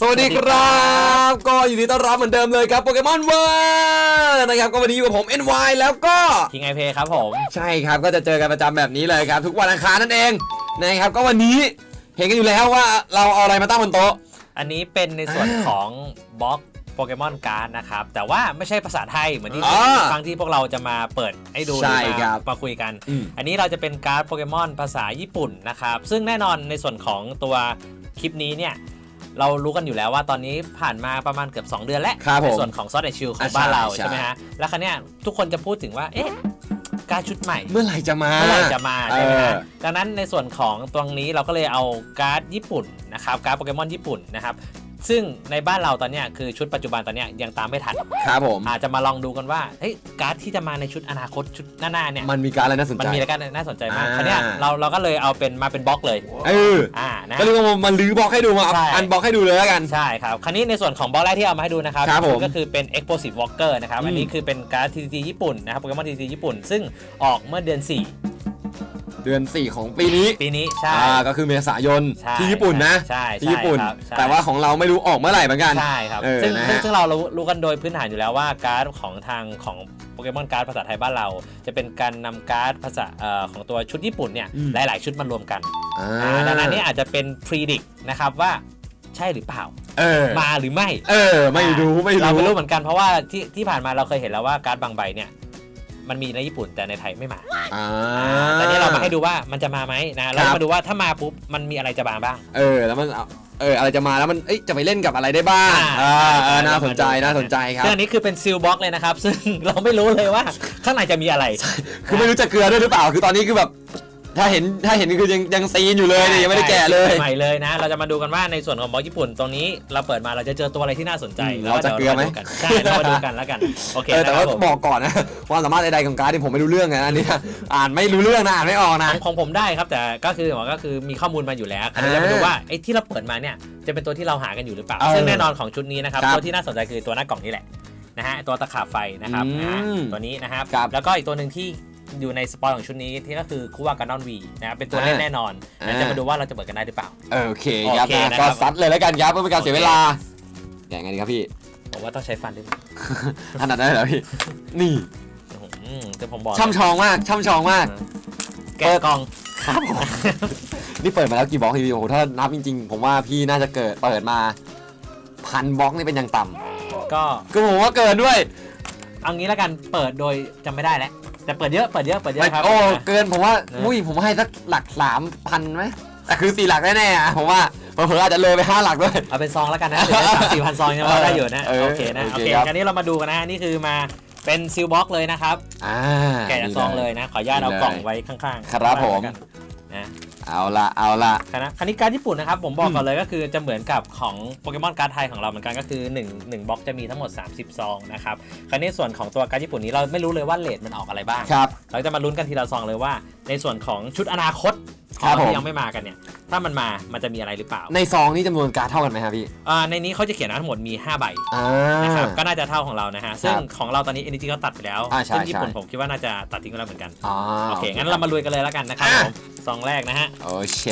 สวัสดีครับ ก็ยินดีต้อนรับเหมือนเดิมเลยครับโปเกมอนเวิร์นะครับก็วันนี้อยู่กับผม NY แล้วก็คิงไอเพครับผม ใช่ครับก็จะเจอกันประจำแบบนี้เลยครับ ทุกวันอังคารนั่นเองนะครับก็วันนี้เห็นกันอยู่แล้วว่าเราเอาอะไรมาตั้งบนโต๊ะ อันนี้เป็นในส่วนอ่าของบล็อก โปเกมอนการ์ดนะครับ แต่ว่าไม่ใช่ภาษาไทยเหมือนที่อ่าครั้งที่พวกเราจะมาเปิดให้ดูใช่หอมาครับมาคุยกัน อืม อันนี้เราจะเป็นการ์ดโปเกมอนภาษาญี่ปุ่นนะครับ ซึ่งแน่นอนในส่วนของตัวคลิปนี้เนี่ย เรารู้กันอยู่แล้วว่าตอนนี้ผ่านมาประมาณเกือบ 2 เดือนแล้ว ครับผมในส่วนของซอสแอนชิลของอ่าบ้านเราใช่ ใช่ไหมฮะ แล้วครั้นี้ยทุกคนจะพูดถึงว่า เอ๊ะ การดชุดใหม่ เมื่อไหร่จะมา เมื่อไหร่จะมาใช่ไหมเออฮะดังนั้นในส่วนของตรงนี้เราก็เลยเอาการ์ดญี่ปุ่นนะครับการ์ดโปเกมอนญี่ปุ่นนะครับ ซึ่งในบ้านเราตอนเนี้ยคือชุดปัจจุบันตอนเนี้ยยังตามไม่ทัน ครับผม อาจจะมาลองดูกันว่าเฮ้ยการ์ดที่จะมาในชุดอนาคตชุดหน้าๆเนี่ย มันมีการอะไรน่าสนมันใจ มีอะไรกันน่าสนใจมากอ่า คราวเนี้ยเราเราก็เลยเอาเป็นมาเป็นบล็อกเลยเอออ่านะ ก็เรียกว่ามันลื้อบล็อกให้ดูมาใช่ อันบล็อกให้ดูเลยแล้วกัน ใช่ครับคราวนี้ในส่วนของบล็อกแรกที่เอามาให้ดูนะครับครับผมก็คือเป็น Explosive Walker นะครับ อืม อันนี้คือเป็นการ์ด TCG ญี่ปุ่นนะครับโปเกมอน TCG ญี่ปุ่น ซึ่งออกเมื่อเดือน เดือน 4 ของปีนี้4ปีนี้ใช่ อ่าก็คือเมษายนใช่ที่ญี่ปุ่นนะใช่ใช่ที่ญี่ปุ่น ครับใช่ แต่ว่าของเราไม่รู้ออกเมื่อไหร่เหมือนกันใช่ครับเออซึ่งนะซึ่งฮะ ซึ่งเรารู้รู้กันโดยพื้นฐานอยู่แล้วว่าการ์ดของทางของโปเกมอนการ์ดภาษาไทยบ้านเรา จะเป็นการนำการ์ดภาษาเอ่อของตัวชุดญี่ปุ่นเนี่ยอืม หลาย ๆ ชุดมารวมกันอ่าอ่าดังนั้นเนี่ยอาจจะเป็นพรีดิกนะครับว่าใช่หรือเปล่าเออมาหรือไม่ เออ ไม่รู้ไม่เรารู้ ไม่รู้เหมือนกันเพราะว่าที่ที่ผ่านมาเราเคยเห็นแล้วว่าการ์ดบางใบเนี่ย มันมีในญี่ปุ่นแต่ในไทยไม่มาอ่า แต่นี่เรามาให้ดูว่ามันจะมาไหมนะเราครับ มาดูว่าถ้ามาปุ๊บมันมีอะไรจะมาบ้าง เออแล้วมันเอาเอออะไรจะมาแล้วมันเอ้ยจะไปเล่นกับอะไรได้บ้างอ่าอ่าใช่เออใช่น่าสนใจเรามาดูน่าสนใจครับ ซึ่งอันนี้คือเป็นซีลบ็อกเลยนะครับ ซึ่ง เราไม่รู้เลยว่า ข้างในจะมีอะไร คือไม่รู้จะเกลือด้วยหรือเปล่า คือตอนนี้คือแบบ ถ้าเห็นถ้าเห็นคือยังยังซีนอยู่เลยเนี่ยยังไม่ได้แกะเลย ใหม่เลยนะ เราจะมาดูกันว่าในส่วนของบล็อกญี่ปุ่นตรงนี้เราเปิดมาเราจะเจอตัวอะไรที่น่าสนใจอืมแล้วเราจะเกลือไหม ดี๋ยวาดูกันใช่เรามาดูกันแล้วกันโอเคเออแต่นะคว่ารับผมบอกก่อนนะความสามารถใดๆของการ์ดที่ผมไม่รู้เรื่องไงอันนี้อ่านไม่รู้เรื่องนะอ่านไม่ออกขนะองของผมได้ครับแต่ก็คือหมอก็คือมีข้อมูลมาอยู่แล้วอันนี้อ่าเรามาดูว่าไอ้ที่เราเปิดมาเนี่ยจะเป็นตัวที่เราหากันอยู่หรือเปล่าเออซึ่งแน่นอนของชุดนี้นะครับครับตัวที่น่าสนใจคือตัวหน้ากล่องนี่แหละนะฮะตัวตะขาบไฟนะครับอืมนะฮะตัวนี้นะครับครับ แล้วก็อีกตัวหนึ่งที่ อยู่ในสปอยของชุดนี้ที่ก็คือคูวากานอนวีนะครับเป็นตัวเล่นอ่าแน่นอนอ่าเดี๋ยวจะมาดูว่าเราจะเปิดกันได้หรือเปล่าเออโอเคครับโอเคนะนะคก็รับซัดเลยแล้วกันครับเพื่อเป็นการเสียเวลาแกะไงดีครับพี่ผมว่าต้องใช้ฟันด้วยถนัดได้เหรอพี่นี่อืมแต่ผมบอกช่ำชองมากช่ำชองมากแกะกล่องครับผมนี่เปิดมาแล้วกี่บล็อกพี่โอ้โหถ้านับจริงๆ ผมว่าพี่น่าจะเกิดเปิดมาพันบล็อกนี่เป็นอย่างต่ก็ำก็ผมว่าเกินด้วย เอางี้แล้วกันเปิดโดยจำไม่ได้แล้ว แต่เปิดเยอะเปิดเยอะเปิดเยอะครับ โอ้เกินผมว่านะอุ้ยผมให้สักหลักสามพันไหมแต่คือสี่หลักแน่ๆอะผมว่าเผลอๆอาจจะเลยไปห้าหลักด้วย เอาเป็นซองแล้วกันนะเหลือสามสี่พันซองยังพอได้อยู่นะเออโอเคนะโอโอเคเคครับ คราวนี้เรามาดูกันนะนี่คือมาเป็นซิลบ็อกเลยนะครับ อ่า แกะจากซองเลยนะ ขออนุญาตเอากล่องไว้ข้างๆครับผมแล้วกันนะ เอาละเอาละคณะคณิตการญี่ปุ่นนะครับ ผมบอกอืมก่อนเลยก็คือจะเหมือนกับของโปเกมอนการ์ดไทยของเราเหมือนกันก็คือ1 1บล็อกจะมีทั้งหมด 30 ซองนะครับคราวนี้ส่วนของตัวการ์ดญี่ปุ่นนี้เราไม่รู้เลยว่าเลทมันออกอะไรบ้างครับเราจะมาลุ้นกันทีละซองเลยว่า ในส่วนของชุดอนาคตขคองรับเราผมที่ยังไม่มากันเนี่ย ถ้ามันมา มันจะมีอะไรหรือเปล่า ในซองนี่จำนวนการ์ดเท่ากันไหมครับพี่อ่าในนี้เขาจะเขียนว่าทั้งหมดมี 5 ใบอ่านะครับ ก็น่าจะเท่าของเรานะฮะ ซึ่งครับของเราตอนนี้ NG เขาตัดไปแล้วอ่าใช่ซึ่งญี่ปุ่นใช่ผมคิดว่าน่าจะตัดทิ้งไปแล้วเหมือนกันอ๋อโอเค งั้นเรามาลุยกันเลยแล้วกันนะครับอะผมซองแรกนะฮะโอเค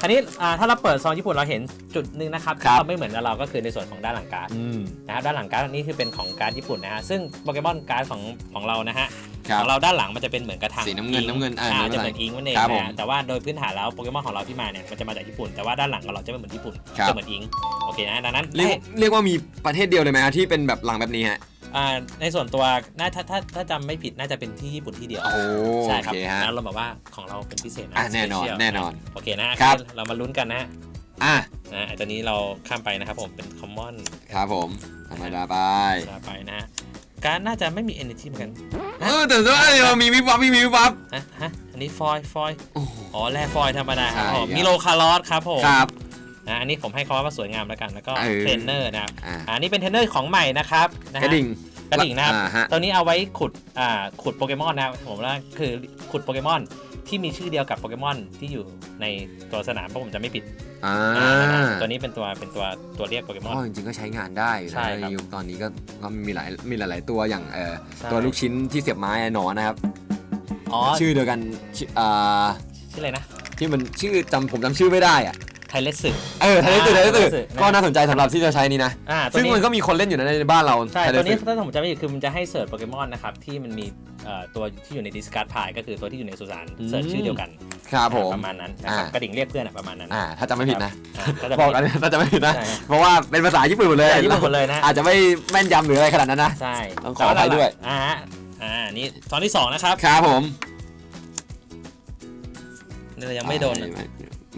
คราวนี้อ่าถ้าเราเปิดซองญี่ปุ่นเราเห็นจุดหนึ่งนะครับครัที่บเราไม่เหมือนกับเราก็คือในส่วนของด้านหลังการ์ดอืม นะครับด้านหลังการ์ดนี่คือเป็นของการ์ดญี่ปุ่นนะฮะซึ่งโปเกมอนการ์ดของของเรานะฮะครัขบ องเราด้านหลังมันจะเป็นเหมือนกระถางสีน้ำเงินอิงน้ำเงินอ่าอ่าน้ำเงินจะเหมือนอิงนั่นเองครับนะผมฮะแต่ว่าโดยพื้นฐานแล้วโปเกมอนของเราที่มาเนี่ยมันจะมาจากญี่ปุ่นแต่ว่าด้านหลังของเราจะไม่เหมือนญี่ปุ่นครับ จะเหมือนอิงโอเคนะดังนั้น เรียกเรียกว่ามีประเทศเดียวเลยไหมฮะที่เป็นแบบหลังแบบนี้ฮะ อ่าในส่วนตัวน่าถ้าถ้าถ้าจำไม่ผิดน่าจะเป็นที่ญี่ปุ่นที่เดียว โอ้โหใช่โอครับเคฮะแล้วเราบอกว่าของเราเป็นพิเศษนะ อะแน่นอน special แน่นอน โอเคนะครับ เรามาลุ้นกันนะฮะอะนะไอ้ตัวนี้เราข้ามไปนะครับผมเป็น common ครับผมธรรมดาไปลาไปนะฮะการดน่าจะไม่มี energy เหมือนกันเออแต่ว่าเดี๋ยวมีวิบวับมีวิบวับฮะฮะอันนี้ฟอยฟอยโอ้โห อ๋อแร่ฟอยธรรมดาครับใช่ผมครับมิโลคาร์ลอสครับผมครับ นะอันนี้ผมให้เขาว่าสวยงามแล้วกันแล้วก็เออ เทรนเนอร์นะครับอะอ่านี่เป็นเทรนเนอร์ของใหม่นะครับนะกฮะ ระดิ่งกระดิ่งนะครับ อ่าฮะตัวนี้เอาไว้ขุดอ่าขุดโปเกมอนนะครับผมว่าคือขุดโปเกมอนที่มีชื่อเดียวกับโปเกมอนที่อยู่ในตัวสนามเพราะผมจะไม่ผิดอ่าอ่าตัวนี้เป็นตัวเป็นตัวตัวเรียกโปเกมอน ก็จริงๆก็ใช้งานได้อยู่นะใช่ครับ ในยุคตอนนี้ก็ก็มีหลายมีหลาย ๆ ตัวอย่างเอ่อใช่ตัวลูกชิ้นที่เสียบไม้อะหนอนนะครับ อ๋อชื่อเดียวกันชื่ออ่าชื่ออะไรนะที่มันชื่อจำผมจำชื่อไม่ได้อะ ไทเลสึ เออไทยตื่นไทยตื่น Tailetsu ก็น่าสนใจสำหรับที่จะใช้นี่นะ อ่าตัวซึ่งนี้มันก็มีคนเล่นอยู่นะในบ้านเราใช่ Tailetsu ตัวนี้ถ้าผมจำไม่ผิดคือมันจะให้เสิร์ชโปเกมอนนะครับที่มันมีเอ่อตัวที่อยู่ในดิสการ์ดพายก็คือตัวที่อยู่ในสุสานอืมเสิร์ชชื่อเดียวกันครับผม ประมาณนั้นนะครับอ่า กระดิ่งเรียกเพื่อนอะประมาณนั้นอ่า ถ้าจำไม่ผิดนะอ่าก็จะบอกกันถ้าจำไม่ผิดนะ ใช่เพราะว่าเป็นภาษาญี่ปุ่นหมดเลยแต่ญี่ปุ่นหมดเลยนะ อาจจะไม่แม่นยำหรืออะไรขนาดนั้นนะ ใช่ต้องขออภัยด้วย อ่าฮะอ่านี่ตอนที่สองนะครับครับผมนี่เรายังไม่โดนอะ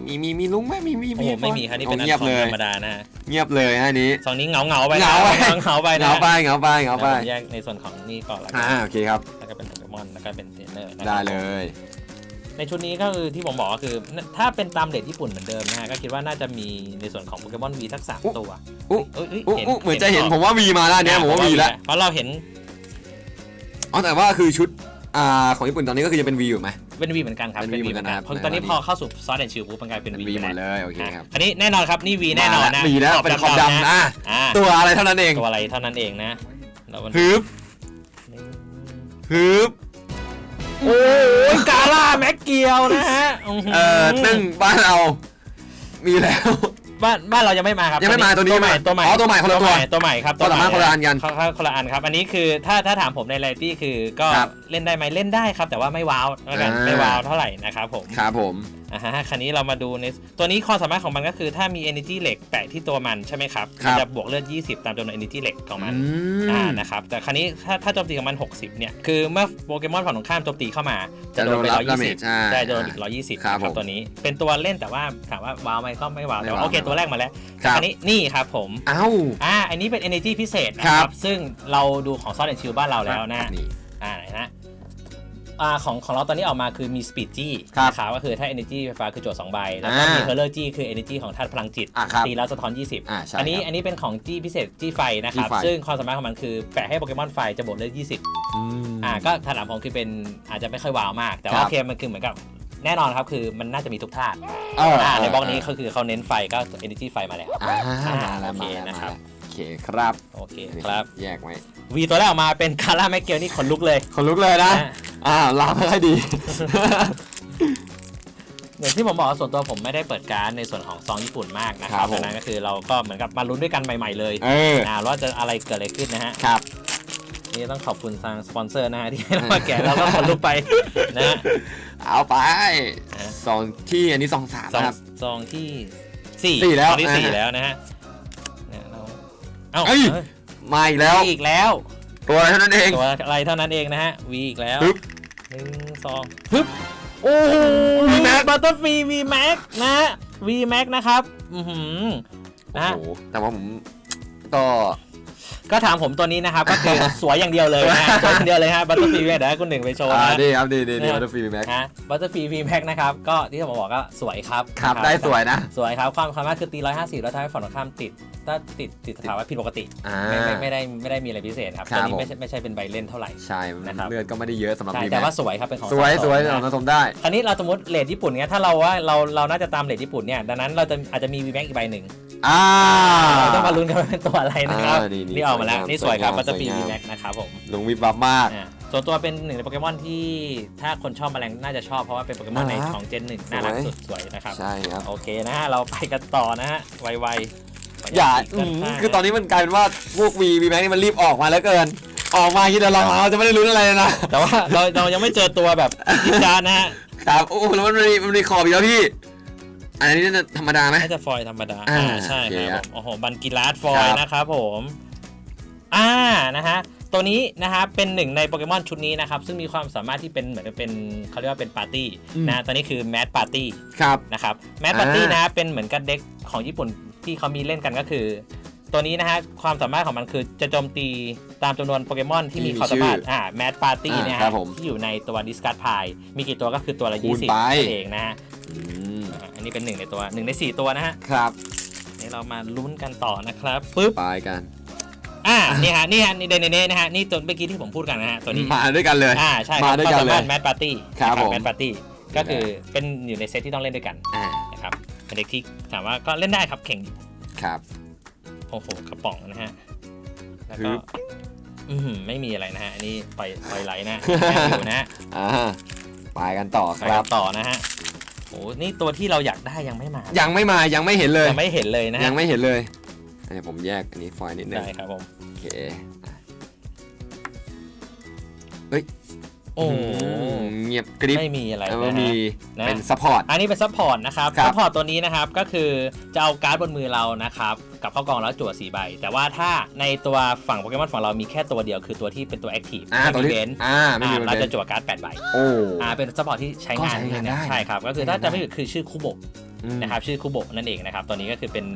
มีมีมีลุงไหมมีมีโอ้โหไม่มีครับนี่เป็นอันเงียบของเลยธรรมดานะฮะเงียบเลยฮะอันนี้สองนี้เหงาเหงาๆไปนะเหงาไปเหงาๆไปนะเหงาไปเหงาไปเหงาไปดี๋ยวผมแยกในส่วนของนี่ก่อนแล้วกัอ่านโอเคครับ แล้วก็เป็นโปเกมอนแล้วก็เป็นเทรนเนอร์นะคได้รับเลย ในชุดนี้ก็คือที่ผมบอกก็คือ ถ้าเป็นตามเดทญี่ปุ่นเหมือนเดิมนะฮะก็คิดว่าน่าจะมีในส่วนของโปเกมอนวีทักสามตัวอุ๊เอ้ยเอ้ยอุ๊เห็นอุ๊เหมือนจะเห็นผมว่ามีมาแล้วอันเนี้ยผมว่ามีแล้วเพราะเราเห็น อ๋อแต่ว่าคือชุด อ่าของญี่ปุ่นตอนนี้ก็คือยังเป็นวีอยู่ไหม เป็นวีเหมือนกันครับเป็น V เหมือนกันนะครับเพราะตอนนี้พอเข้าสู่ซอสแอนชิลปุ๊บมันกลายเป็นเป็นวีวีหมดไปเลแล้วยโอเคครับอันนี้แน่นอนครับนี่วีแน่นอนนะมีแล้วเป็นขอบดำนะอะอ่าตัวอะไรเท่านั้นเองตัวอะไรเท่านั้นเองนะแล้วมันฮึบฮึบโอ้ยกาล่าแม็กเกียวนะฮะอื้อหือเอ่อซึ่งบ้านเรามีแล้ว บ้านบ้านเรายังไม่มาครับยังไม่มาตัวนี้ตัวใหม่ตัวใหม่อ๋อตัวใหม่คนละตัวตัวใหม่ครับตัวละใหม่คนละอันกันเขาเขาคนละอันครับ อันนี้คือถ้าถ้าถามผมในไลตี้คือก็ครับ เล่นได้ไหมเล่นได้ครับ แต่ว่าไม่ว้าวแล้วกันอ่าไม่ว้าวเท่าไหร่นะครับผมครับผมอ่าฮะคันนี้เรามาดูในตัวนี้ความสามารถของมันก็คือถ้ามี energy เหล็กแปะที่ตัวมันใช่ไหมครับครับมัจะบวกเลือด 20 ตามจำนวน energy เหล็กของมันอือ่ามนะครับแต่ครั้นี้ถ้าถ้าโจมตีกับมัน 60 เนี่ย คือเมื่อโปเกมอนฝั่งตรงข้ามโจมตีเข้ามา จะโดนไปจะโดนรับ damage 120ใช่ใช่จะโดนอีก 120ครับนะครัผบมตัวนี้เป็นตัวเล่นแต่ว่าถามว่าว้าวไหมก็ไม่ว้าวไม่แต่ว่าว้าวโอเคตัวแรกมาแล้วครับอันนี้นี่ครับผมเอ้าอ่าอันนี้เป็น energy พิเศษนะคครัรับบซึ่งเราดูของซอสแอนชิลบ้านเราแล้วนะนี่อ่านะ อ่าของของเราตอนนี้ออกมาคือมี speed G ครับนะครับก็คือถ้า energy ไฟฟ้าคือโจทย์2ใบ แล้วก็อ่ามีมี color G คือ energy ของธาตุพลังจิตอะครับตีแล้วสะท้อน 20อ่าใช่อันนี้ครับอันนี้เป็นของจี้พิเศษจี้ไฟนะครับ จี้ไฟ ซึ่งความสามารถของมันคือแปะให้โปเกมอนไฟจะบวกเลือด20 อืม อ่าก็ถนัดผมคือเป็นอาจจะไม่ค่อยว้าวมาก แต่ครัว่าบโอเคมันคือเหมือนกับแน่นอนครับคือมันน่าจะมีทุกธาตุเอออ่าในบล็อกเนี้ก็คือเขาเน้นไฟก็ energy ไฟมาแล้ว อ่าอ่ามาแล้วโอเคมาแล้วนะมาครับแล้วโอเคครับโอเคครับ แยกไว้วีตัวแรกออกมาเป็นคาร่าแมกเกลนี่ขนลุกเลย คนลุกเลยนะนะ อ่าลาไม่ค่อยดี อย่างที่ผมบอกว่าส่วนตัวผมไม่ได้เปิดการดในส่วนของซองญี่ปุ่นมากนะคครัรับบผม ดังนั้นก็คือเราก็เหมือนกับมาลุ้นด้วยกันใหม่ ๆ เลยเออ อ่าว่าจะอะไรเกิดอะไรขึ้นนะฮะ ครับ นี่ต้องขอบคุณทางสปอนเซอร์นะฮะที่ให้เรามาแกะแล้วก็ขนลุกไปนะฮะ เอาไปอะ สองที่อันนี้สองสามซองนะครับ ซองที่สี่สี่แล้วซองที่สี่อ่าแล้วนะฮะเนี่ยเราเอ้าเอ้ยเอ้ย มาอีกแล้ว วีอีกแล้ว ตัวอะไรเท่านั้นเอง ตัวอะไรเท่านั้นเองนะฮะวีอีกแล้วปึ๊บ หนึ่งสองฮึบโอ้โห VMAX บัตเตอร์ฟรีวีแม็กนะฮะวีแม็กนะครับ อือหือนะโอ้โหแต่ว่าผมก็ก็ถามผมตัวนี้นะครับ ก็คือสวยอย่างเดียวเลยนะฮะสวยอย่างเดียวเลยฮะบัตเตอร์ฟรีเดี๋ยวให้คุณหนึ่งไปโชว์อ่านะดีครับดีดีดีเนี่ยวัตถุฟรีแม็กนะบัตเตอร์ฟรีวีแม็กนะครับ ก็ที่ผมบอกก็สวยครับครับนะได้สวยนะ สวยครับ ความความมากคือตี 150 แล้วทำให้ฝั่งตรงข้ามติดถ้าติดติดสถาวะผิดปกติอ่า ไม่ไม่ไม่ได้ไม่ได้มีอะไรพิเศษครับครับตัวนี้ผมไม่ใช่ไม่ใช่เป็นใบเล่นเท่าไหร่ ใช่นะครับ เลือดก็ไม่ได้เยอะสำหรับใช่ฟรีแต่แม็ว่ากสวยครับเป็นของสวยสะสวยนะผสมได้ คราวนี้เราสมมติเลทญี่ปุ่นเนี้ยถ้าเราว่าเราเราน่าจะตามเลทญี่ปุ่นเนี่ยดังนั้นเราจะอาจจะมีวีแม็กอีกใบหนึ่งอ่า เราต้องมาลุ้นกันว่าเป็นตัวอะไรนะครับอ่านี่นี่นี่ออกมาแล้วสวยงามนี่สวยครับสวยงามบัตเตอร์ฟีสวยงามวีแม็กนะครับผมลุงวิบวับมาก อ่าส่วนตัวเป็นหนึ่งในโปเกมอนที่ถ้าคนชอบแมลงน่าจะชอบเพราะว่าเป็นโปเกมอนในน่ารักของเจนหนึ่งน่ารักสวย สุดสวยนะครับใช่ครับ โอเคนะฮะเราไปกันต่อนะฮะไวๆ อย่าขอืนุญมตด้านข้างคือตอนนี้มันกลายเป็นว่าพวกวีวีแม็กนี่มันรีบออกมาแล้วเกิน ออกมาคิดเดี๋ยวเราเราจะไม่ได้ลุ้นอะไรเลยนะแต่ว่าเราเรายังไม่เจอตัวแบบยิจาร์นะฮะครับโอ้โหแล้วมันมีมันมีขอบอีกแล้วพี่ อันนี้น่าจะธรรมดาไหม น่าจะฟอยล์ธรรมดาอ่าอ่าใช่โอเคครับฮะผมโอ้โหบันกิลาสฟอยครัล์บนะครับผมอ่านะฮะตัวนี้นะฮะเป็นหนึ่งในโปเกมอนชุดนี้นะครับ ซึ่งมีความสามารถที่เป็นเหมือนเป็นเขาเรียกว่าเป็นปาร์ตี้นะตัวนี้คือแม d ปาร์ตี้ ครับ นะครับแม d ปาร์ตี้อ่านะฮะเป็นเหมือนกับเด็กของญี่ปุ่น ที่เขามีเล่นกันก็คือ ตัวนี้นะฮะความสามารถของมันคือจะโจมตีตามจำนวนโปเกมอนที่มีความสามารถอ่าแม d ปาร์ตี้อ่าเนี่ยครัฮะบผมที่อยู่ในตัวดิสการ์ดพายมีกี่ตัวก็คือตัวละคูณ20ไปนั่นเองนะฮะอืมอ่าอันนี้เป็นหนึ่งในตัวหนึ่งในสี่ตัวนะฮะครับนี่เรามาลุ้นกันต่อนะครับปึ๊บไปกันอ่านี่ฮะนี่ฮะนี่เดนเน่นะฮะนี่ตัวเมื่อกี้ที่ผมพูดกันนะฮะตัวนี้มาด้วยกันเลยอ่าใช่คมารับด้วยความกันสามารถเลยแม d ปาร์ตี้ครับผมแม d ปาร์ตี้ก็คือเป็นอยู่ในเซตที่ต้องเล่นด้วยกันอ่านะครับ เป็นเด็กที่ถามว่าก็เล่นได้ครับเข่งอยู่ครับโอ้โหกระป๋องนะฮะแล้วฮึก็บอือหือไม่มีอะไรนะฮะอันนี้ปล่อยปล่อยไหลนะฮะแอบอยู่นะฮะอ่าไปกันต่อไปครักับนต่อนะฮะโอ้นี่ตัวที่เราอยากได้ยังไม่มา ยังไม่มายังไม่เห็นเลยยังไม่เห็นเลยนะฮะยังไม่เห็นเลยอันนี้ผมแยกอันนี้ฟอยล์นิดนึงได้ครับผมโอเคโอ้ โหเงียบกริบไม่มีอะไรแล้วนะก็ฮะมีนะ เป็นซัพพอร์ต อันนี้เป็นซัพพอร์ตนะครับครับซัพพอร์ตตัวนี้นะครับก็คือจะเอาการ์ดบนมือเรานะครับกลับเข้ากองแล้วจั่วสีใบ แต่ว่าถ้าในตัวฝั่งโปเกมอนฝั่งเรามีแค่ตัวเดียวคือตัวที่เป็นตัวแอคทีฟอ่าไม่ตัวมีนี้เบนซ์อ่าไม่มีอ่าเบเรานจะซ์จั่วการ์ด8ใบโอ้ อ่าเป็นซัพพอร์ตที่ใช้งานก็ใช้งานได้ใช่ครับก็คือใช้งานถ้าจะไม่ได้ผิดคือชื่อคุโบะอืมนะครับชื่อคุโบะนั่นเองนะครับตัวนี้ก็คือเป็น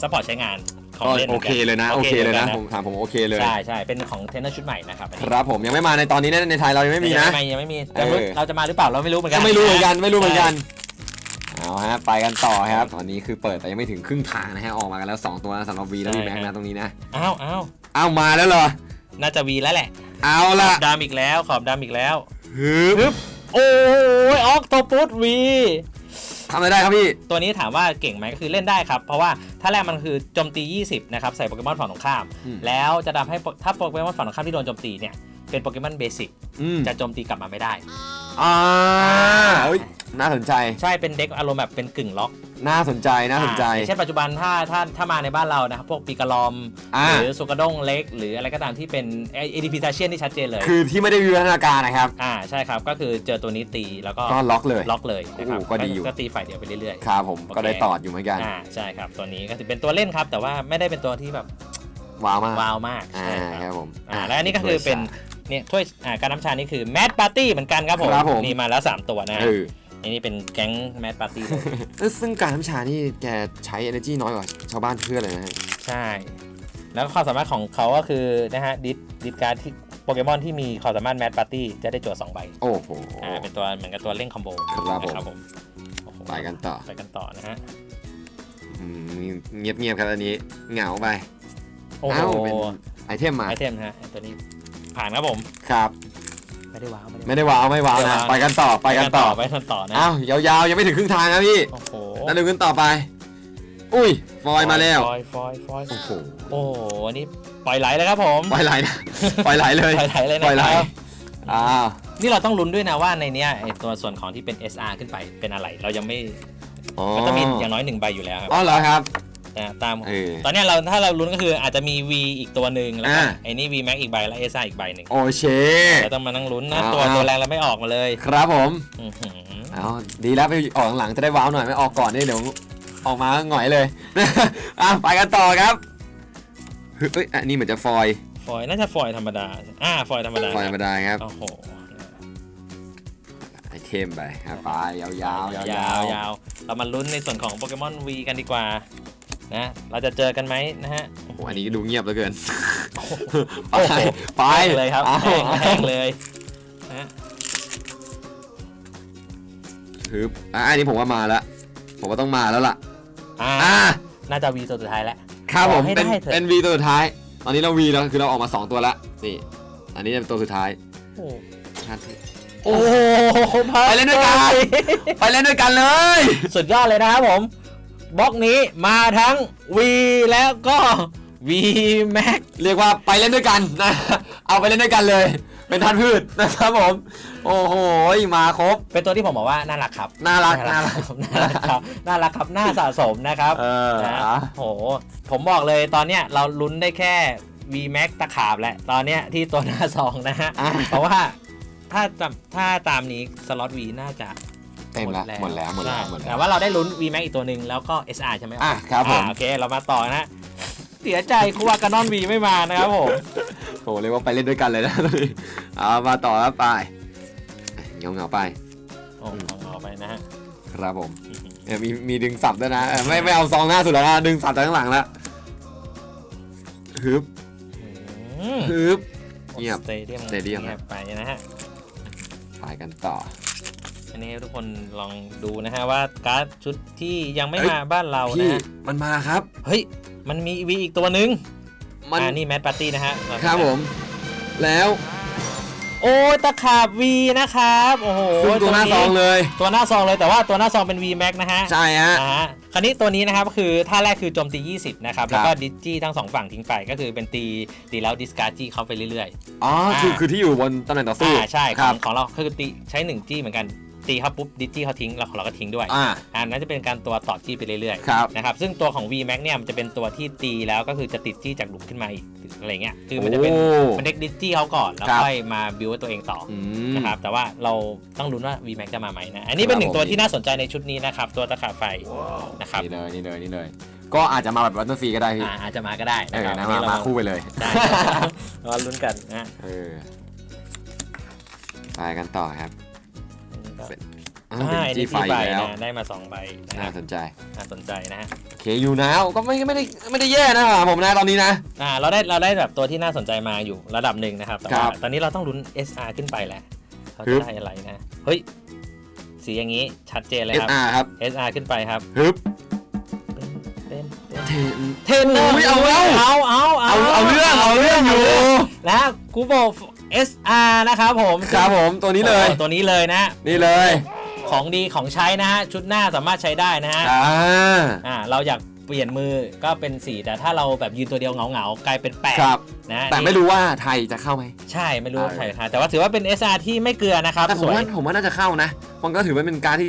ซัพพอร์ตใช้งานของก็เล่นหโอมืนเคกันเลยนะโอโอเคเคเลยเหมืนะอนกันนะผมถามผมโอเคเลย ใช่ใช่เป็นของเทรนเนอร์ชุดใหม่นะครับอันคนี้รับผมยังไม่มาในตอนนี้นะในไทยเรายังไม่มีนะ ยังไม่ยังไม่มีแต่เออ เราจะมาหรือเปล่าเราไม่รู้เหมือนกัก็นไม่รู้เหมือนกันไม่รู้เหมือนกันเอาฮะไปกันต่อครับ ตอนนี้คือเปิดแต่ยังไม่ถึงครึ่งทางนะฮะออกมากันแล้ว 2 ตัวนะสำหรับวีและวีแม็กนะตรงนี้นะอ้าวอ้าวเอามาแล้วเหรอน่าจะวีแล้วแหละเอาละดำอีกแล้วขอบดำอีกแล้วฮึบ ฮึบโอ้ยออกโตปุสวี ทำอะไรได้ครับพี่ ตัวนี้ถามว่าเก่งไหมก็คือเล่นได้ครับ เพราะว่าถ้าแรกมันคือโจมตี 20 นะครับ ใส่โปเกมอนฝั่งตรงข้าม อืม แล้วจะทำให้โปถ้าโปเกมอนฝั่งตรงข้ามที่โดนโจมตีเนี่ยเป็นโปเกมอนเบสิกอืมจะโจมตีกลับมาไม่ได้ อ่าเฮ้ยน่าสนใจ ใช่เป็นเด็กอารมณ์แบบเป็นกึ่งล็อก น่าสนใจน่าสนใจอ่าอย่างเช่นปัจจุบันถ้าถ้าถ้ามาในบ้านเรานะครับพวกปีกาลอม อ่า หรือสุกระด้งเล็ก หรืออะไรก็ตามที่เป็นเอดีพีทาเชียนที่ชัดเจนเลย คือที่ไม่ได้วิวัฒนาการนะครับ อ่าใช่ครับ ก็คือเจอตัวนี้ตีแล้วก็ก็ล็อกเลย ล็อกเลยนะครับโอ้ก็ดีอยู่ ก็ตีฝ่ายเดียวไปเรื่อยๆ ครับผมโอเค ก็ได้ตอดอยู่เหมือนกัน อ่าใช่ครับ ตัวนี้ก็ถือเป็นตัวเล่นครับ แต่ว่าไม่ได้เป็นตัวที่แบบว้าวมากว้าวมากอ่าใช่คครัรับบผมอ่าแล้วอันนี้ก็คือเป็นเนี่ยถ้วยอ่าการน้ำชานี่คือแม d ปาร์ตี้เหมือนกันครับผม ครับผม นี่มาแล้ว 3 ตัวนะ เออ อันนี่เป็นแก๊งแม d ปาร์ตี้เออซึ่งการน้ำชานี่แกใช้ energy น้อยกว่าชาวบ้านเพื่อนเลยนะฮะใช่ แล้วความสามารถของเขาก็คือนะฮะดิสดิสการ์ดที่โปเกมอนที่มีความสามารถแม d ปาร์ตี้จะได้โจทย์สองใบโอ้โห อ่าเป็นตัวเหมือนกับตัวเล่นคอมโบครับผม นะครับผมโอ้โหไปกันต่อไปกันต่อนะฮะอืมเงียบๆครับอันนี้เหงาไปโอ้โหเอ้าเป็นไอเทมมาไอเทมนะฮะตัวนี้ผ่านครับผม ครับ ไม่ได้ว้าวไม่ได้ว้าวไม่ได้ว้าวไม่ว้าวไม่นะว้าวไปกันต่อไปกันต่อไปกันต่อนะอ้าวยาวๆยังไม่ถึงครึ่งทางนะพี่โอ้โหแล้วเดินกันต่อไป อุ้ยฟอยมาแล้วฟอยฟอยฟอยโอ้โหโอ้โหอันนี้ปล่อยไหลเลยครับผมปล่อยไหลนะปล่อยไหลเลยปล่อยไหลเลยปล่อยไหลนะครับอ้าวนี่เราต้องลุ้นด้วยนะว่าในเนี้ยไอตัวส่วนของที่เป็น SR ขึ้นไปเป็นอะไรเรายังไม่อ๋อมันต้องมีอย่างน้อยหนึ่งใบอยู่แล้วครับอ๋อเหรอครับ นะตาม เออ ตอนเนี้ยเราถ้าเราลุ้นก็คืออาจจะมี V อีกตัวหนึ่งแล้วก็อ่า ไอ้นี่ V Max อีกใบแล้ว SR อีกใบหนึ่งโอเค เราต้องมานั่งลุ้นนะเอาตัวเอาตัวแรงเราไม่ออกมาเลยครับผม อื้อหือเอาดีแล้วไปออกหลังๆจะได้ว้าวหน่อยไม่ออกก่อนนี่เดี๋ยวออกมาก็หงอยเลย อะไปกันต่อครับเฮ้ยอันนี้เหมือนจะฟอยล์ฟอยน่าจะฟอยธรรมดาอ่าฟอยธรรมดาฟอยล์ธรรมดาครับโอ้โหไอเทมไปครับไปยาวๆยาวยาาววยาวเรามาลุ้นในส่วนของโปเกมอน V กันดีกว่านะเราจะเจอกันไหมนะฮะโอ้โหอันนี้ดูเงียบเหลือเกินโอ้โหไปแห้งเลยครับอาแห้งแห้งเลยนะฮึบอะอันนี้ผมว่ามาแล้ว ผมว่าต้องมาแล้วล่ะ อ่า อ่าน่าจะ V ตัวสุดท้ายแล้ว ครับผม ขอให้เป็นได้เถอะ เป็นวีตัวสุดท้าย ตอนนี้เราวีแล้วคือเราออกมาสองตัวแล้วนี่ อันนี้เป็นตัวสุดท้าย โอ้โอ้โหไปเล่นด้วยกัน ไปเล่นด้วยกันเลย สุดยอดเลยนะครับผม บล็อกนี้มาทั้ง V แล้วก็ V Max เรียกว่าไปเล่นด้วยกันนะ เอาไปเล่นด้วยกันเลย เป็นท่านพืชนะครับผม โอ้โห มาครบ เป็นตัวที่ผมบอกว่าน่ารักครับ น่ารัก น่ารักครับน่ารักครับ น่ารักครับ น่าสะสมนะครับเออนะอะโห ผมบอกเลยตอนเนี้ยเราลุ้นได้แค่ V Max ตะขาบแหละ ตอนเนี้ยที่ตัวหน้าซองนะฮะอะเพราะว่าถ้าตามถ้าตามนี้สล็อต V น่าจะ เต็มแล้วหมดแล้วหมดแล้วใช่หมดแล้วแต่ว่าเราได้ลุ้น V Max อีกตัวหนึ่งแล้วก็ SR ใช่ไหมอะครับผมอ่าโอเคเรามาต่อนะเสียใจคูวากานอน V ไม่มานะครับผมโหเรียกว่าไปเล่นด้วยกันเลยนะตอนนี้เอามาต่อแล้วไปเงาเงาๆไปโอ้เอาไปนะฮะครับผมเออมีมีดึงสับด้วยนะเออไม่ไม่เอาซองหน้าสุดแล้วนะดึงสับจากข้างหลังแล้วฮึบอืมฮึบเงียบสเตเดียมสเตเดียมงียบไปนะฮะไปกันต่อ อันนี้ให้ทุกคนลองดูนะฮะว่าการ์ดชุดที่ยังไม่เอ้ย มาบ้านเรานะพี่ฮะมันมาครับ เฮ้ยมันมีวีอีกตัวหนึ่งมันอ่านี่แมทปาร์ตี้นะฮะครับผม แล้วโอ้ยตะขาบวีนะครับโอ้โหซึ่งตัวหน้าซองเลย ตัวหน้าซองเลยแต่ว่าตัวหน้าซองเป็น V Max นะฮะ ใช่ฮะ อ่าฮะคราวนี้ตัวนี้นะครับคือท่าแรกคือโจมตี 20 นะครับแล้วก็ครับดิสจี้ทั้งสองฝั่งทิ้งไปก็คือเป็นตีตีแล้วดิสการ์จี้เขาไปเรื่อย อ๋อคืออ่า คือที่อยู่บนตำแหน่งต่อๆสู้อ่าใช่คขรัอบ งของเราคือตีใช้ 1 จี้เหมือนกัน ตีเขาปุ๊บดิจี้เขาทิ้งเราของเราก็ทิ้งด้วยอ่า อันนั้นจะเป็นการตัวต่อจี้ไปเรื่อยครับ ๆนะครับซึ่งตัวของ V Max เนี่ยมันจะเป็นตัวที่ตีแล้วก็คือจะติดจี้จากหลุมขึ้นมาอีกอะไรเงี้ยคือมันจะเป็นโอ้ มันเด็กดิจี้เขาก่อนแล้วครับ ค่อยมาบิวตัวเองต่อออืม นะครับแต่ว่าเราต้องลุ้นว่า V Max จะมาไหมนะอันนี้เป็นหนึ่คงรับตัวผมที่น่าสนใจในชุดนี้นะครับตัวตะขาบไฟนะครับนี่เลยนี่เลยนี่เลย ก็อาจจะมาแบบวัตเตอร์ซีก็ได้พี่อ่าอาจจะมาก็ได้เอนะอครับนะอันมานี้เรมาคู่ไปเลย ได้รอลุ้นกันนะ เออไปกันต่อครับ อ้าวอ่าเป็นไอ้จีนี่ไฟที่ใบแล้วนะได้มาสองใบนะคน่ารับสนใจ น่าสนใจนะฮะโอเคอยู่นะก็ไม่ไม่ได้ไม่ได้แย่นะผมนะตอนนี้นะ อ่าเราได้เราได้แบบตัวที่น่าสนใจมาอยู่ระดับหนึ่งนะครับแต่ครัว่าบตอนนี้เราต้องลุ้น SR ขึ้นไปแหละเขาฮึจะบ ได้อะไรนะเฮ้ยสีอย่างนี้ชัดเจนเลยครับ SR ครับ SR ขึ้นไปครับฮึบเต้นเต้นเทน เทนเนอร์อุ้ยเอาแล้ว เอาเอาเอาเอาเรื่องเอาเรื่องอยู่ นะกูบอก SR นะครับผมครับผมตัวนี้เลยโอ้ตัวนี้เลยนะ นี่เลยของดีของใช้นะฮะชุดหน้าสามารถใช้ได้นะฮะอ่าอ่าเราอยากเปลี่ยนมือก็เป็นสีแต่ถ้าเราแบบยืนตัวเดียวเหงาๆกลายเป็นแปดครับนะแต่นี่ไม่รู้ว่าไทยจะเข้าไหมใช่ไม่รู้ว่าเออใช่ค่ะแต่ว่าถือว่าเป็น SR ที่ไม่เกลือนะครับแต่ผสมวยว่าผมว่าน่าจะเข้านะ มันก็ถือว่าเป็นการที่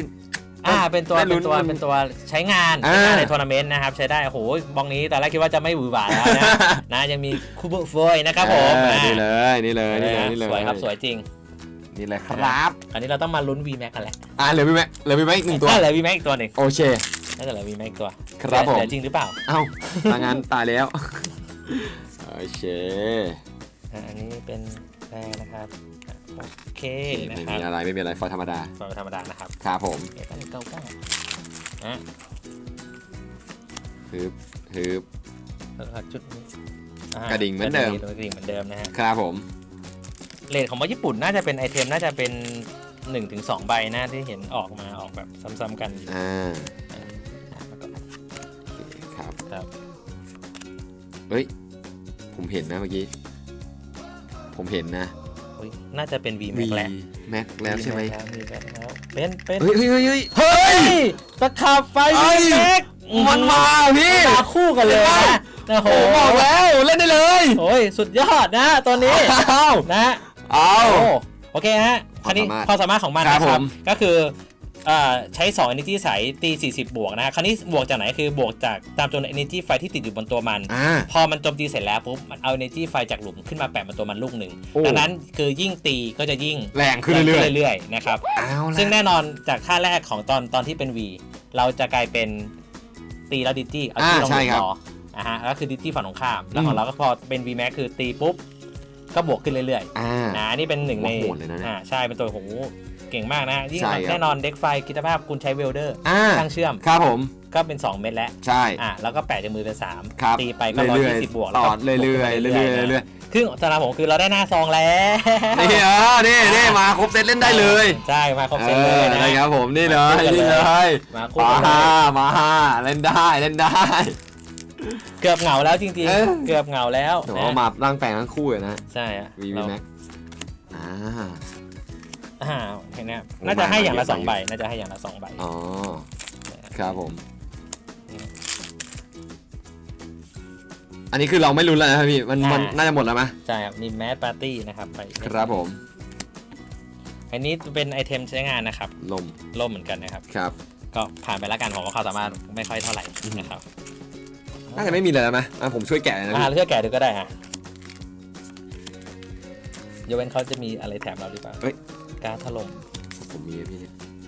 อ่าเป็นตัวได้ลุ้เป็นนตัวมันเป็นตัวใช้งานอ่า ใช้งานในทัวร์นาเมนต์นะครับใช้ได้โอ้โหบองนี้แต่แรกคิดว่าจะไม่หวือหวาแล้วนะนะยังมีคูเบอร์ฟอยนะครับผมเอออ่านี่เลยนี่เลยนี่เลยนี่เลยสวยครับสวยจริง นี่เลยครับอันนี้เราต้องมาลุ้น V Max กันแหละอ่าเหลือพี่แม็กเหลือพี่แม็กอีกหนึ่งตัวน่าเหลือ V Max อีกตัวหนึ่งโอเค น่าจะเหลือ V Max อีกตัวครับผม เหลือจริงหรือเปล่าเอ้าทางงานตายแล้วโอเคอ่าอันนี้เป็นแรนะครับอะ โอเคนะไม่ครัมีบอะไรไม่มีอะไรฟอยธรรมดาฟอร์มธรรมดานะครับครับผมเอตันเก้าเก้าอะฮึบฮึบ แล้วก็ชุดนี้อ่กระดิ่งเหมือนเดิม กระดิ่งเหมือนเดิมนะฮะ ครับผม เลทของมอญี่ปุ่นน่าจะเป็นไอเทมน่าจะเป็น1นถึงสใบนะที่เห็นออกมาออกแบบซ้ำๆกันอ่าอะแล้วก็โอเคครับ ครับเฮ้ย ผมเห็นนะเมื่อกี้ ผมเห็นนะอุ๊ย น่าจะเป็น V วี Max แหละ แม็กแล้วใช่ไหม V Max แล้วเป็นเป็นเฮ้ยเฮ้ยเฮ้ยเฮ้ย เฮ้ยตะขาบไฟ เอ้ V ย Max มันมาพี่ มาคู่กันเลยนะโอ้โหโอ้บอกแล้วเล่นได้เลยโอ้ยสุดยอดนะตัวนี้อ้าวนะ เอา โอ้โอเคฮะควาคัมนนี้สามารถความสามารถของมันครับนะคผรับมก็คือเอ่อ ใช้ 2 energy ใสตี 40 บวกนะคันนี้บวกจากไหนคือบวกจากตามจำนวน energy ไฟที่ติดอยู่บนตัวมันอ่าพอมันโจมตีเสร็จแล้วปุ๊บมันเอา energy ไฟจากหลุมขึ้นมาแปะบนตัวมันลูกหนึ่งโอ้ดังนั้นคือยิ่งตีก็จะยิ่งแรงขึ้นเรื่อยเรื่อยๆนะครับๆเอาละซึ่งแน่นอนจากท่าแรกของตอนตอนที่เป็น V เราจะกลายเป็นตีแล้วดิจี้เอาที่ลงหลุมรออ่าฮะก็คือดิจี้ฝั่งตรงข้ามแล้วของเราก็พอเป็น V Max คือตีปุ๊บก็บวกขึ้นเรื่อยอ่าๆนะนี่เป็นหนึ่งในโหดเลยนะเนี่ยอ่าใช่เป็นตัวโห เก่งมากนะยิ่งใช่ครับแน่นอนเด็กไฟคิดภาพคุณใช้เวลเดอร์อ่าข้างเชื่อมครับผม ก็เป็น 2 เม็ดแล้วใช่ อ่าแล้วก็แปะจากมือเป็นครับ3ตีไปก็ร้อยเรื่อยยี่สิบบวกๆแล้วต่ก็อเรื่อยๆเรื่อยๆเรื่อยๆเรื่อยๆคือสำหรับผมคือเราได้หน้าซองแล้วๆนี่เออนี่นี่มาครบเซตเล่นได้เลยใช่มาครบเซตเลยนะ ออนะครับผมนี่เลยมาคู่กันเลยนี่เลยมาคู่มากันเลห้ายมาห้าเล่นได้เล่นได้ เกือบเหงาแล้วจริงเออ ๆ เกือบเหงาแล้วแต่ว่านะมาร่างแปลงทั้งคู่เลยนะ ใช่อะวีวีเราแม็กอ่า อ่าเห็นไหมครับโอ้น่าจะให้มาอย่างละเยอะสองไปใบน่าจะให้อย่างละสองใบอ๋อครับผม อันนี้คือเราไม่รู้แล้วนะครับพี่มันมันน่าจะหมดแล้วไหมใช่ครับนี่แมสปาร์ตี้นะครับไปครับผม อันนี้เป็นไอเทมใช้งานนะครับลมล่มเหมือนกันนะครับครับ ก็ผ่านไปแล้วกันผมก็ความสามารถไม่ค่อยเท่าไหร่นะครับน่าจะไม่มีเลยแล้วไหมอะผมช่วยแกะเลยนะอ่าพี่เลือกแกะดูก็ได้ฮะยกเว้นเขาจะมีอะไรแถมเราหรือเปล่าเฮ้ย การดถล่มผมมีอะพี่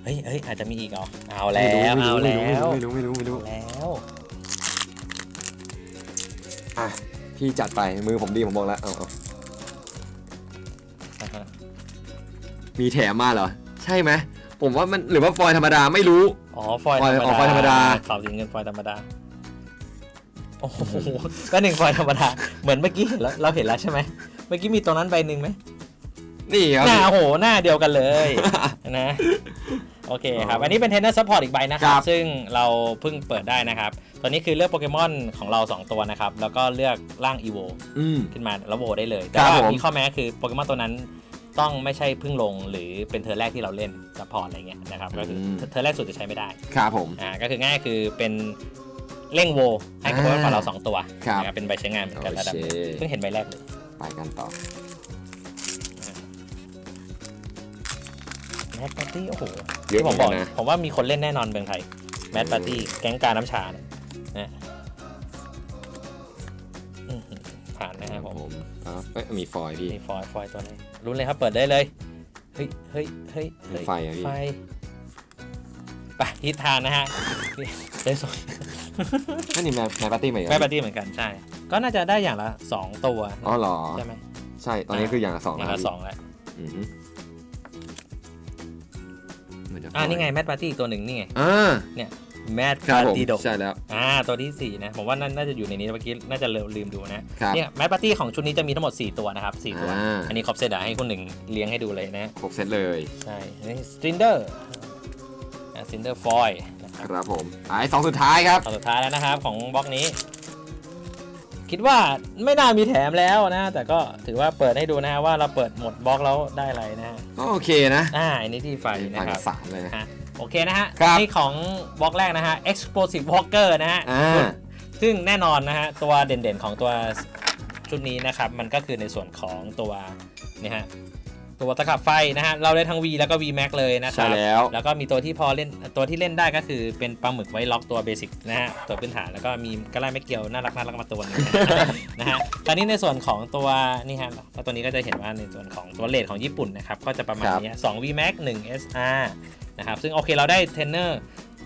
เฮ้ยเฮ้ยอาจจะมีอีกเหรอเอาแล้วเอาไม่แล้วรู้ไม่รู้ไม่รู้ไม่รู้แล้วอะพี่จัดไปมือผมดีผมบอกแล้วเอาเอาอ่าฮะมีแถมมาเหรอ ใช่ไหมผมว่ามันหรือว่าฟอยล์ธรรมดาไม่รู้อ๋อฟอยล์ฟอยล์ธรรมอ๋อดาฟอยล์ธรรมดาขาวสีเงินฟอยล์ธรรมดาโอ้โหก็หนึ่งฟอยล์ธรรมดาเหมือนเมื่อกี้เห็นแล้วเราเห็นแล้วใช่ไหมเมื่อกี้มีตรงนั้นใบหนึ่งไหม นี่ครับ หน้าโอ้โหหน้าเดียวกันเลยนะโอเคครับ อันนี้เป็นเทรนเนอร์ซัพพอร์ตอีกใบนะคครัรับบซึ่งเราเพิ่งเปิดได้นะครับตัวนี้คือเลือกโปเกมอนของเรา 2 ตัวนะครับ แล้วก็เลือกร่างอีโวอืม ขึ้นมาแล้วโวได้เลย แต่ครับว่าผมมีข้อแม้คือโปเกมอนตัวนั้นต้องไม่ใช่เพิ่งลงหรือเป็นเทอร์นแรกที่เราเล่นซัพพอร์ตอะไรเงี้ยนะครับ ก็คือเทอร์นแรกสุดจะใช้ไม่ได้ ครับผม อ่า ก็คือง่ายคือเป็นเร่งโวให้กับโปเกมอนของเรา 2 ตัวครับนะครับเป็นใบใช้งานเหมือนกันโอระดับเคหนึ่งเพิ่งเห็นใบแรกเลยไปกันต่อ แม็กปาร์ตี้โอ้โหเยอะที่เหผมืมอนบกัอกนนะ ผมว่ามีคนเล่นแน่นอนเมืองไทยแมดปาร์ตี้แก๊งการน้ำชาเนี่ยนะอื้อหือผ่านนะครับผม ผมครับเอ้ยมีฟอยล์พี่ มีฟอยล์ฟอยล์ตัวไหนรุ้นเลยครับเปิดได้เลย เฮ้ยเฮ้ยเฮ้ยเฮ้ยไฟอะพี่ ไฟไปทิศทางนะฮะนี่ได้สองนั่นนี่แมแมปาร์ตี้ใหม่แม่ปาร์ตี้เหมือนกันใช่ ก็น่าจะได้อย่างละสองตัวอ๋อเหรอ ใช่ไหมใช่ ตอนนี้คืออย่างละสองอย่างละสองแล้ว อือฮึเหมือน จะอ่านี่ไงแมดปาร์ตี้ตัวหนึ่งนี่ไงอ่าแมดครับปาผร์มตี้ดกใช่แล้ว อ่าตัวที่สี่นะผมว่าน่าน่าจะอยู่ในนี้เมื่อกี้น่าจะลืมลืมดูนะครับเนี่ยแมดปาร์ตี้ของชุดนี้จะมีทั้งหมด 4 ตัวนะครับ4ตัว อ่า อันนี้ครบเซตอะให้คุณหนึ่งเลี้ยงให้ดูเลยนะ ครบเซตเลยใช่อันนี้สตินเดอร์สตินเดอร์ฟอยนะครับครับผมอ่าไอ้สองสุดท้ายครับ ตอนสุดท้ายแล้วนะครับของบล็อกนี้ คิดว่าไม่น่ามีแถมแล้วนะ แต่ก็ถือว่าเปิดให้ดูนะฮะว่าเราเปิดหมดบล็อกแล้วได้อะไรนะฮะก็โอเคนะอ่าอันนี้ที่ไฟไฟนะคกัรับบสามเลยนะฮะโอเคนะฮะครับนี่ของบล็อกแรกนะฮะ Explosive Walker นะฮะอ่าซึ่งแน่นอนนะฮะตัวเด่นๆของตัวชุดนี้นะครับ มันก็คือในส่วนของตัวนี่ฮะ ตัวตะขับไฟนะฮะเราได้ทั้ง V แล้วก็ V Max เลยนะคใช่รับแล้ว แล้วก็มีตัวที่พอเล่นตัวที่เล่นได้ก็คือเป็นปลาหมึกไว้ล็อกตัวเบสิกนะฮะตัวพื้นฐานแล้วก็มีกระไรไม่เกี่ยวน่ารักน่ารักมาตัวหนึงนะฮะตอนนี้ในส่วนของตัวนี่ฮะแล้วตัวนี้ก็จะเห็นว่าในส่วนของตัวเลทของญี่ปุ่นนะครับก็จะประมาณครับนี้2 V Max 1 SR นะครับซึ่งโอเคเราได้เทรนเนอร์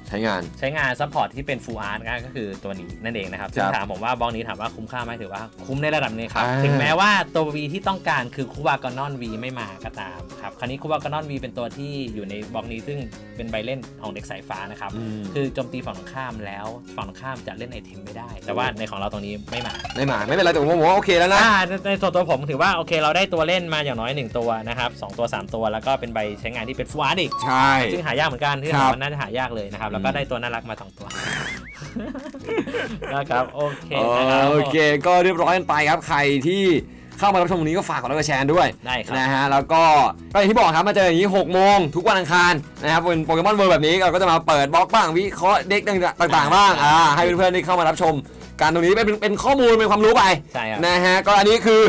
ใช้งานใช้งานซัพพอร์ตที่เป็น Full Art ก็คือตัวนี้นั่นเองนะครับซึ่งครับถามผมว่าบล็อกนี้ถามว่าคุ้มค่าไหมถือว่าคุ้มในระดับหนึงครับอ่าถึงแม้ว่าตัว V ที่ต้องการคือคูบากอนอน V ไม่มาก็ตามครับ คราวนี้คูบากอนอน V เป็นตัวที่อยู่ในบล็อกนี้ซึ่งเป็นใบเล่นของเด็กสายฟ้านะครับมคือโจมตีฝั่งตรงข้ามแล้วฝั่งตรงข้ามจะเล่นไอเทมไม่ได้ แต่ว่าในของเราตรงนี้ไม่มาไม่มาไม่เป็นไรแต่ผมว่าโอเคแล้วนะอ่าในในส่วนตัวผมถือว่าโอเคเราได้ตัวเล่นมาอย่างน้อย 1 ตัวนะครับสองตัว 3 ตัวแล้วก็เป็นใบใช้งานที่เป็น Full Art อีกใช่ซึ่งหายากเหมือนกันที่ครับถามว่าน่าจะหายากเลยนะครับแล้วก็อืมได้ตัวน่ารักมาสองตัวนะครับโอเคนะครับโอเค ก็เรียบร้อยกันไปครับใครที่เข้ามารับชมวันนี้ก็ฝากกดไลค์กดแชร์ด้วยได้ครับนะฮะแล้วก็ก็อย่างที่บอกครับมาเจออย่างนี้6โมงทุกวันอังคารนะครับเป็นโปเกมอนเวิร์แบบนี้เราก็จะมาเปิดบล็อกบ้างวิเคราะห์เด็กต่างๆบ้างอ่าให้เพื่อนๆได้เข้ามารับชมการตรงนี้เป็นเป็นข้อมูลเป็นความรู้ไปใช่ครับนะฮะก็อันนี้คือ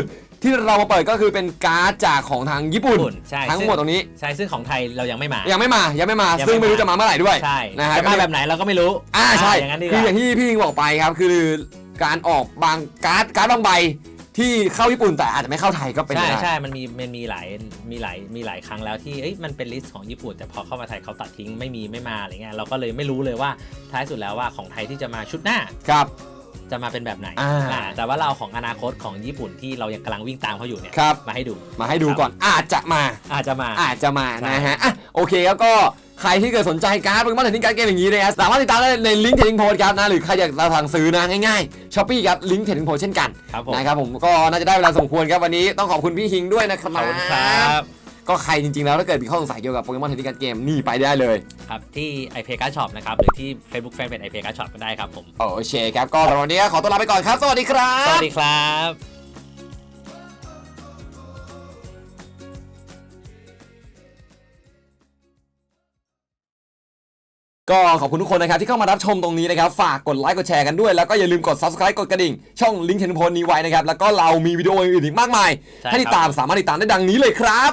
ที่เรามาเปิดก็คือเป็นการ์ดจากของทางญี่ปุ่น ญี่ปุ่นใช่ ทั้งหมดตรงนี้ ใช่ซึ่งของไทยเรายังไม่มา ยังไม่มายังไม่มา ยังไม่ซึ่งไม่รู้มาจะมาเมื่อไหร่ด้วยใช่นะฮะจะมาแบบไหนเราก็ไม่รู้อ่าใช่อย่างนั้นดีกคือว่าอย่างที่พี่ยิงบอกไปครับคือการออกบางการ์ดการ์ดบางใบที่เข้าญี่ปุ่นแต่อาจจะไม่เข้าไทยก็เป็นใช่ไปได้ ใช่มันมีมันมีหลายมีหลายมีหลายครั้งแล้วที่เอ้ยมันเป็นลิสต์ของญี่ปุ่น แต่พอเข้ามาไทยเขาตัดทิ้งไม่มีไม่มาอะไรเงี้ยเราก็เลยไม่รู้เลยว่าท้ายสุดแล้วว่าของไทยที่จะมาชุดหน้า ครับ จะมาเป็นแบบไหนอ่า อ่าแต่ว่าเราของอนาคตของญี่ปุ่นที่เรายังกำลังวิ่งตามเขาอยู่เนี่ยครับ มาให้ดู มาให้ดูก่อนอาจจะมา อาจจะมา อาจจะมาใช่ นะฮะอะโอเคครับก็ใครที่เกิดสนใจการ์ดโปเกมอนเทนนิสการ์ดเกมอย่างนี้นะฮะสามารถติดตามได้ในลิงก์เทนนิสโพสครับนะหรือใครอยากจะสั่งซื้อนะง่ายๆช้อปปี้ครับลิงก์เทนนิสโพสเช่นกันครับผมนะครับผมก็น่าจะได้เวลาสมควรครับวันนี้ต้องขอบคุณพี่ฮิงด้วยนะครับ ขอบคุณครับ ก็ใครจริงๆแล้วถ้าเกิดมีข้อสงสัยเกี่ยวกับโปเกมอนเทนนิสการ์ดเกมนี่ไปได้เลย ครับที่ i p a y Card Shop นะครับ หรือที่ Facebook Fanpage i p a y Card Shop ก็ได้ครับผม โอเคครับ ก็สำหรับวันนี้ขอตัวลาไปก่อนครับ สวัสดีครัสวับสดีครับก็ขอบคุณทุกคนนะครับที่เข้ามารับชมตรงนี้นะครับ ฝากกดไลค์กดแชร์กันด้วย แล้วก็อย่าลืมกด subscribe กดกระดิ่ง ช่องลิงก์เทนโพนี้ไว้นะครับ แล้วก็เรามีวิดีโออื่นๆอีกมากมายใช่ครับให้ติดตามสามารถติดตามได้ดังนี้เลยครับ